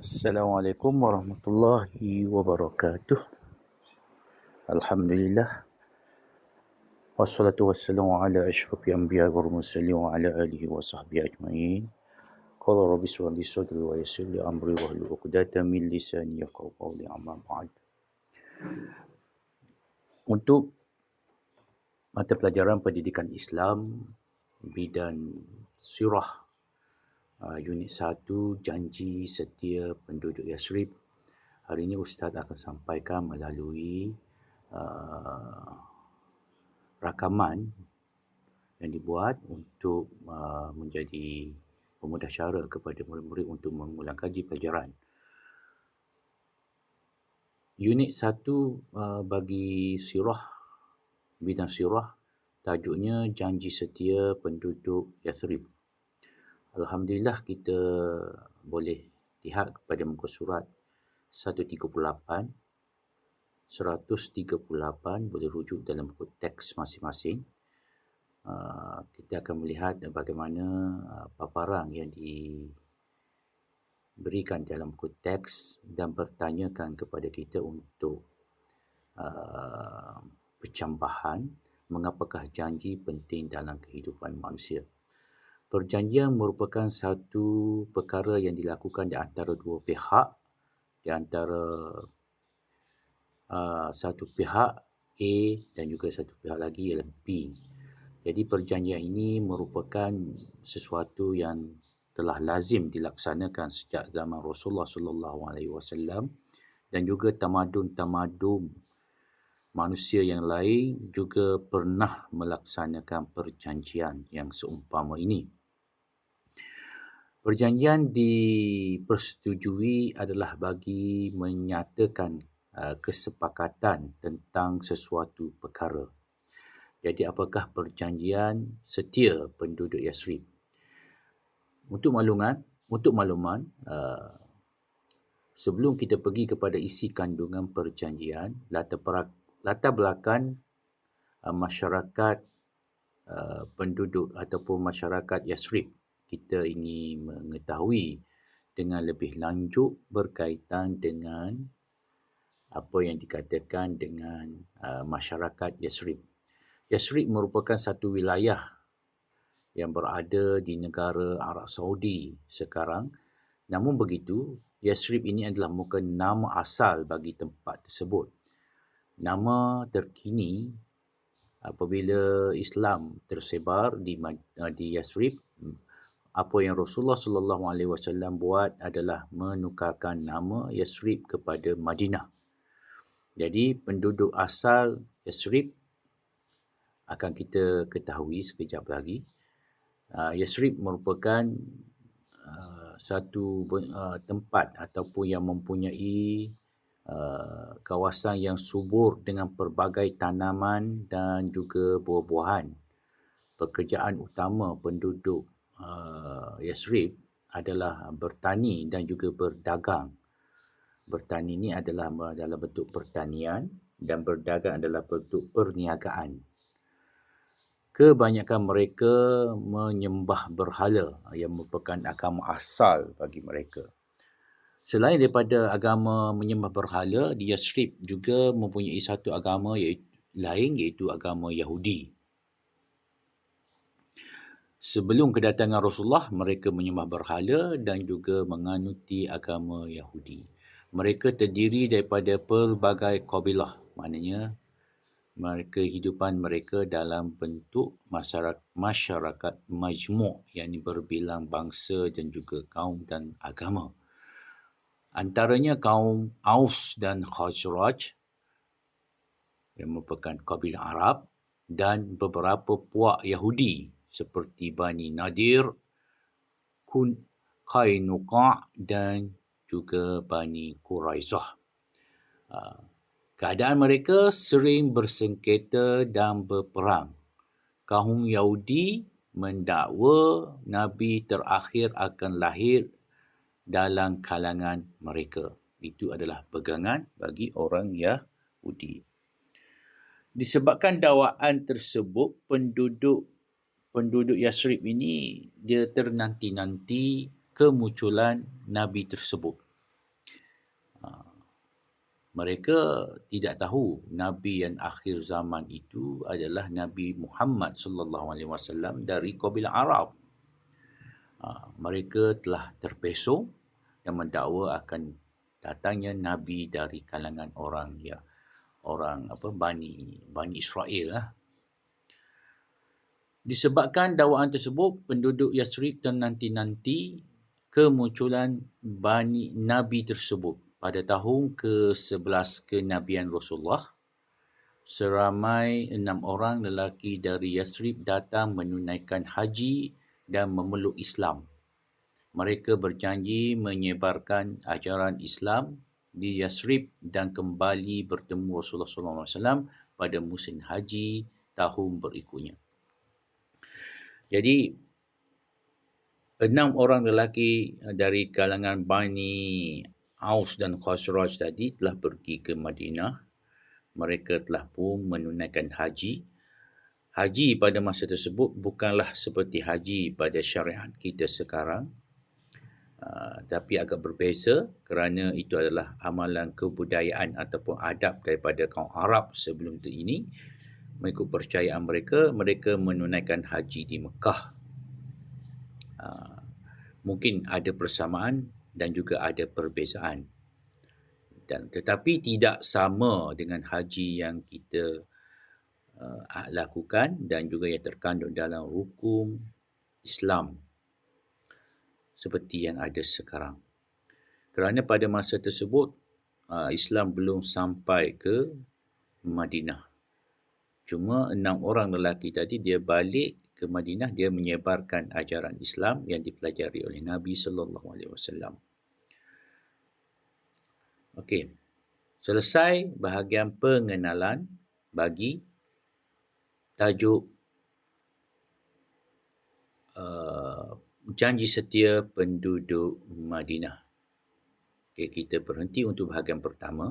Assalamualaikum warahmatullahi wabarakatuh. Alhamdulillah. Wassalatu wassalamu ala ashrafi anbiya wa mursalin wa ala alihi wa sahbihi ajma'in. Qala rabbi shrah li sadri wa yassir li amri wa hlul 'uqdatam min lisani yafqahu qawli amma ba'd. Untuk mata pelajaran pendidikan Islam bidang sirah uh, unit 1 janji setia penduduk Yasrib. Hari ini Ustaz akan sampaikan melalui uh, rakaman yang dibuat untuk uh, menjadi pemudah cara kepada murid-murid untuk mengulang kaji pelajaran. Unit 1 uh, bagi sirah, bidang sirah, tajuknya Janji Setia Penduduk Yathrib. Alhamdulillah kita boleh lihat kepada muka surat 138, 138 boleh rujuk dalam buku teks masing-masing. Uh, kita akan melihat bagaimana uh, paparan yang diberikan dalam buku teks dan bertanyakan kepada kita untuk uh, pencambahan mengapakah janji penting dalam kehidupan manusia. Perjanjian merupakan satu perkara yang dilakukan di antara dua pihak, di antara uh, satu pihak A dan juga satu pihak lagi ialah B. Jadi perjanjian ini merupakan sesuatu yang telah lazim dilaksanakan sejak zaman Rasulullah sallallahu alaihi wasallam dan juga tamadun-tamadun manusia yang lain juga pernah melaksanakan perjanjian yang seumpama ini. Perjanjian dipersetujui adalah bagi menyatakan uh, kesepakatan tentang sesuatu perkara. Jadi apakah perjanjian setia penduduk Yasrib? Untuk makluman, untuk makluman, uh, sebelum kita pergi kepada isi kandungan perjanjian, latar, latar belakang uh, masyarakat penduduk ataupun masyarakat Yasrib kita ingin mengetahui dengan lebih lanjut berkaitan dengan apa yang dikatakan dengan uh, masyarakat Yasrib. Yasrib merupakan satu wilayah yang berada di negara Arab Saudi sekarang. Namun begitu, Yasrib ini adalah bukan nama asal bagi tempat tersebut. Nama terkini apabila Islam tersebar di uh, di Yasrib apa yang Rasulullah sallallahu alaihi wasallam buat adalah menukarkan nama Yasrib kepada Madinah. Jadi penduduk asal Yasrib akan kita ketahui sekejap lagi. Uh, Yasrib merupakan uh, satu uh, tempat ataupun yang mempunyai uh, kawasan yang subur dengan pelbagai tanaman dan juga buah-buahan. Pekerjaan utama penduduk uh, Yasrib adalah bertani dan juga berdagang. Bertani ini adalah dalam bentuk pertanian dan berdagang adalah bentuk perniagaan. Kebanyakan mereka menyembah berhala yang merupakan agama asal bagi mereka. Selain daripada agama menyembah berhala, Yasrib juga mempunyai satu agama iaitu, lain iaitu agama Yahudi. Sebelum kedatangan Rasulullah, mereka menyembah berhala dan juga menganuti agama Yahudi. Mereka terdiri daripada pelbagai kabilah, maknanya mereka kehidupan mereka dalam bentuk masyarakat, masyarakat majmuk yang berbilang bangsa dan juga kaum dan agama. Antaranya kaum Aus dan Khazraj yang merupakan kabilah Arab dan beberapa puak Yahudi seperti Bani Nadir, Kun Kainuqa dan juga Bani Quraizah. Ah, keadaan mereka sering bersengketa dan berperang. Kaum Yahudi mendakwa Nabi terakhir akan lahir dalam kalangan mereka. Itu adalah pegangan bagi orang Yahudi. Disebabkan dakwaan tersebut, penduduk penduduk Yasrib ini dia ternanti-nanti kemunculan Nabi tersebut. mereka tidak tahu nabi yang akhir zaman itu adalah Nabi Muhammad sallallahu alaihi wasallam dari kabilah Arab. Ha, mereka telah terpesong dan mendakwa akan datangnya nabi dari kalangan orang ya orang apa Bani Bani Israel lah. Disebabkan dakwaan tersebut penduduk Yasrib dan nanti-nanti kemunculan Bani Nabi tersebut pada tahun ke-11 kenabian Rasulullah, seramai enam orang lelaki dari Yasrib datang menunaikan haji dan memeluk Islam. Mereka berjanji menyebarkan ajaran Islam di Yasrib dan kembali bertemu Rasulullah SAW pada musim haji tahun berikutnya. Jadi, enam orang lelaki dari kalangan Bani Aus dan Khosraj tadi telah pergi ke Madinah. Mereka telah pun menunaikan haji. Haji pada masa tersebut bukanlah seperti haji pada syariat kita sekarang. Uh, tapi agak berbeza kerana itu adalah amalan kebudayaan ataupun adab daripada kaum Arab sebelum itu ini. Mengikut percayaan mereka, mereka menunaikan haji di Mekah. Uh, mungkin ada persamaan dan juga ada perbezaan. Dan tetapi tidak sama dengan haji yang kita uh, lakukan dan juga yang terkandung dalam hukum Islam seperti yang ada sekarang. Kerana pada masa tersebut uh, Islam belum sampai ke Madinah. Cuma enam orang lelaki tadi dia balik ke Madinah dia menyebarkan ajaran Islam yang dipelajari oleh Nabi sallallahu alaihi wasallam. Okey. Selesai bahagian pengenalan bagi tajuk uh, janji setia penduduk Madinah. Okey, kita berhenti untuk bahagian pertama.